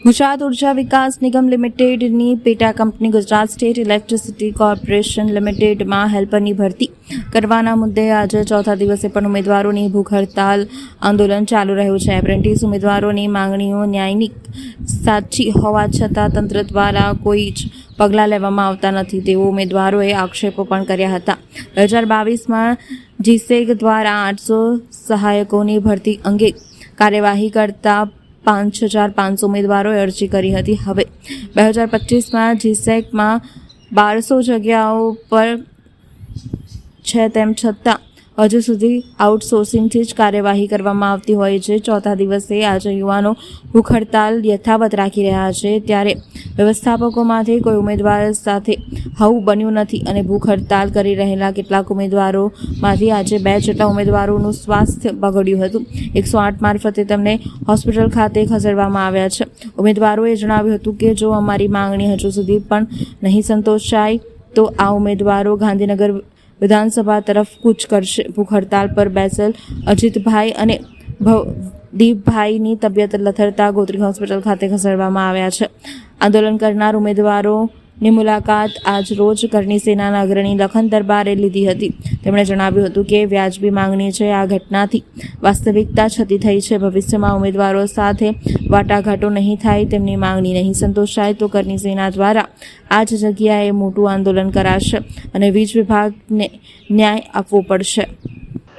ગુજરાત ઊર્જા વિકાસ નિગમ લિમિટેડની પેટા company Gujarat state electricity corporation લિમિટેડમાં હેલ્પરની ભરતી કરવાના મુદ્દે આજે ચોથા દિવસે પણ ઉમેદવારોની ભૂખ હડતાલ આંદોલન ચાલુ રહ્યું છે. એપ્રેન્ટિસ ઉમેદવારોની માંગણીઓ ન્યાયની સાચી હોવા છતાં તંત્ર દ્વારા કોઈ જ પગલાં લેવામાં આવતા નથી તેવો ઉમેદવારોએ આક્ષેપો પણ કર્યા હતા. બે હજાર બાવીસમાં જીસેગ દ્વારા આઠસો સહાયકોની ભરતી અંગે કાર્યવાહી કરતા પાંચ હજાર પાંચસો ઉમેદવારોએ અરજી કરી હતી. હવે બે હજાર પચીસમાં જીસેકમાં બારસો જગ્યાઓ પર છે તેમ છતાં હજુ સુધી આઉટસોર્સિંગથી જ કાર્યવાહી કરવામાં આવતી હોય છે. ચોથા દિવસે આજે યુવાનો ભૂખ હડતાલ યથાવત રાખી રહ્યા છે. ત્યારે વ્યવસ્થાપકોમાંથી કોઈ ઉમેદવાર સાથે આવું બન્યું નથી અને ભૂખ હડતાલ કરી રહેલા કેટલાક ઉમેદવારોમાંથી આજે બે જેટલા ઉમેદવારોનું સ્વાસ્થ્ય બગડ્યું હતું. એકસો આઠ મારફતે તેમને હોસ્પિટલ ખાતે ખસેડવામાં આવ્યા છે. ઉમેદવારોએ જણાવ્યું હતું કે, જો અમારી માંગણી હજુ સુધી પણ નહીં સંતોષાય, તો આ ઉમેદવારો ગાંધીનગર વિધાનસભા તરફ કૂચ કરશે. ભૂખ હડતાલ પર બેસેલ અજીતભાઈ અને દીપભાઈની તબિયત લથડતા ગોત્રી હોસ્પિટલ ખાતે ખસેડવામાં આવ્યા છે. આંદોલન કરનાર ઉમેદવારોની મુલાકાત આજ રોજ ઘરની સેનાના અગ્રણી લખન દરબારે લીધી હતી. તેમણે જણાવ્યું હતું કે વ્યાજબી માંગણી છે આ ઘટનાથી. વાસ્તવિકતા છતી થઈ છે. ભવિષ્યમાં ઉમેદવારો સાથે વાટાઘાટો નહીં થાય તેમની માંગણી નહીં સંતોષાય તો ઘરની સેના દ્વારા આ જ જગ્યાએ મોટું આંદોલન કરાશે અને વીજ વિભાગને ન્યાય આપવો પડશે.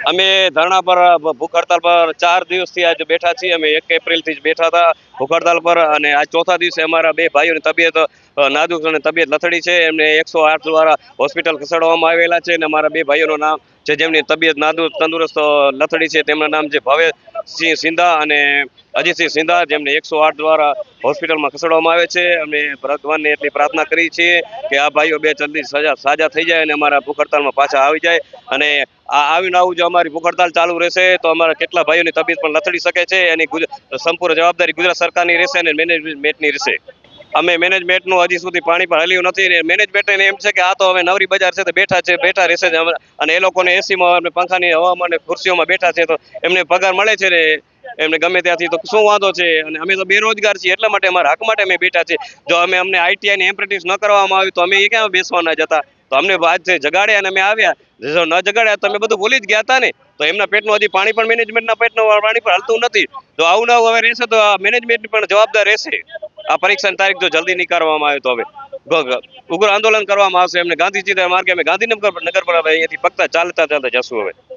અમે ધરણા પર ભૂખ હડતાલ પર ચાર દિવસથી આજે બેઠા છીએ. અમે એક એપ્રિલથી જ બેઠા હતા ભૂખ હડતાલ પર અને આજ ચોથા દિવસે અમારા બે ભાઈઓની તબિયત નાદુક અને તબિયત લથડી છે. એમને એકસો આઠ દ્વારા હોસ્પિટલ ખસેડવામાં આવેલા છે અને અમારા બે ભાઈઓનું નામ છે જેમની તબિયત નાજુક તંદુરસ્ત લથડી છે. તેમના નામ છે ભવેશ સિંહ સિંધા અને અજીતસિંહ સિંધા, જેમને એકસો આઠ દ્વારા હોસ્પિટલમાં ખસેડવામાં આવે છે. અમે ભગવાનને એટલી પ્રાર્થના કરી છીએ કે આ ભાઈઓ બે જલ્દી સજા, સાજા થઈ જાય અને અમારા ભૂખ હડતાલમાં પાછા આવી જાય. અને આ આવીને આવું જો અમારી ભૂખ હડતાલ ચાલુ રહેશે, તો અમારા કેટલા ભાઈઓની તબિયત પણ લથડી શકે છે. એની સંપૂર્ણ જવાબદારી ગુજરાત સરકારની રહેશે અને મેનેજમેન્ટની રહેશે. અમે મેનેજમેન્ટનું હજી સુધી પાણી પણ હલ્યું નથી મેનેજમેન્ટને એમ છે કે આ તો હવે નવરી બજાર છે તો બેઠા છે, બેઠા રહેશે જ અને એ લોકોને એસીમાં અને પંખાની હવામાં અને ખુરશીઓમાં બેઠા છે તો એમને પગાર મળે છે ને એમને ગમે ત્યાંથી તો શું વાંધો છે? અને અમે તો બેરોજગાર છીએ એટલા માટે અમારા હક માટે અમે બેઠા છે જો અમે અમને આઈટીઆઈની એમ્પ્રેટિસ ન કરવામાં આવી તો અમે એ ક્યાં બેસવાના જતા? તો અમને છે, જગાડ્યા અને અમે આવ્યા. જો ન જગાડ્યા તો અમે બધું ભૂલી જ ગયા હતા ને. તો એમના પેટનું હજી પાણી પણ મેનેજમેન્ટના પેટનું પાણી પણ હાલતું નથી. તો આવું ના હવે રહેશે તો મેનેજમેન્ટ પણ જવાબદાર રહેશે. આ પરીક્ષાની તારીખ જો જલ્દી નહીં કરવામાં આવે તો હવે ઉગ્ર આંદોલન કરવામાં આવશે. એમને ગાંધીજી માર્ગે અમે ગાંધીનગર નગર પર અહીંયાથી પગતા ચાલતા ચાલતા જશું હવે.